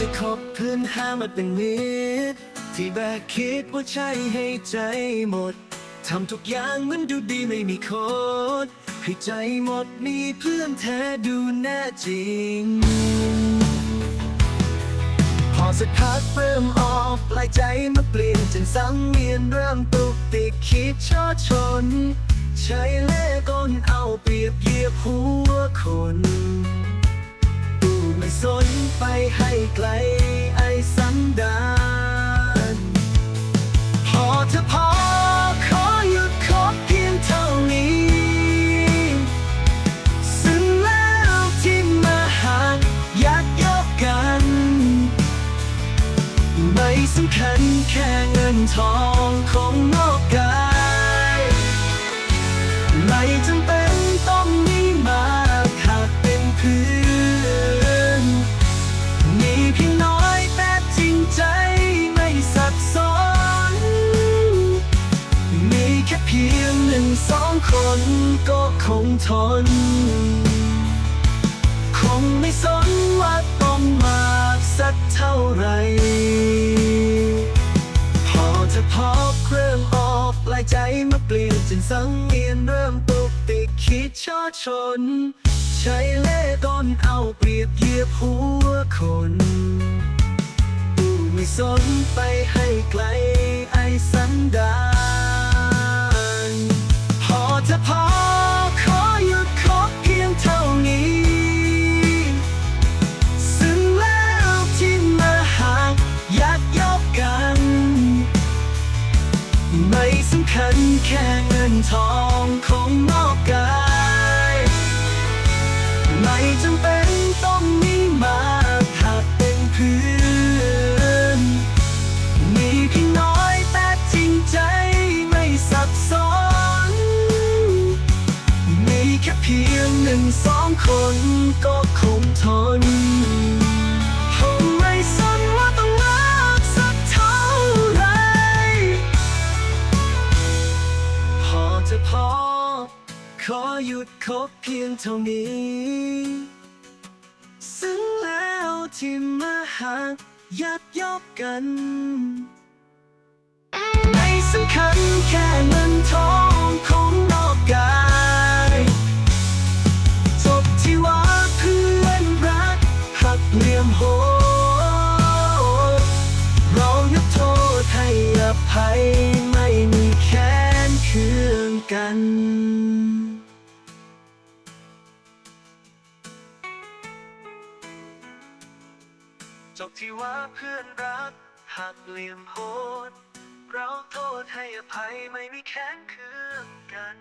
พื้นห้ามาเป็นมิตรที่แบกคิดว่าใช่ให้ใจหมด ทำทุกอย่างเหมันดูดีไม่มีโคดให้ใจหมดมีเพื่อนแท้ดูแน่จริง พอสักพักเริ่มออกปลายใจมาเปลี่ยนจนสังเวียนเริ่มตุกติกคิดชอชน ใช้เล่กลเอาเปรียบเยียบหัวคนตูไม่สนไปให้ ทองของนอกกายไม่จำเป็นต้องมีมากหากเป็นเพื่อนมีเพียงน้อยแต่จริงใจไม่สับสน มีแค่เพียงหนึ่งสองคนก็คงทน คงไม่สนว่าต้องมากสักเท่าไหร่ เปลี่ยนจนสังเวียนเริ่มตุกติดคิดชาชน ใช้เล่ต้นเอาเปรียบเยียบหัวคนผู้ไม่สนไปให้ไกลไอสันดานพอจะพอ ไม่สำคัญแค่เงินทองของนอกกาย ไม่จำเป็นต้องมีมากหากเป็นเพื่อนมีเพียงน้อยแต่จริงใจไม่สับสนมีแค่เพียงหนึ่งสองคนก็คงทน พอ ขอหยุดคบเพียงเท่านี้ซึ่งแล้วที่มาหายักยอกกัน กัน จบที่ว่าเพื่อนรักหักเหลี่ยมโหดเราโทษให้อภัยไม่มีแค้นเคืองกัน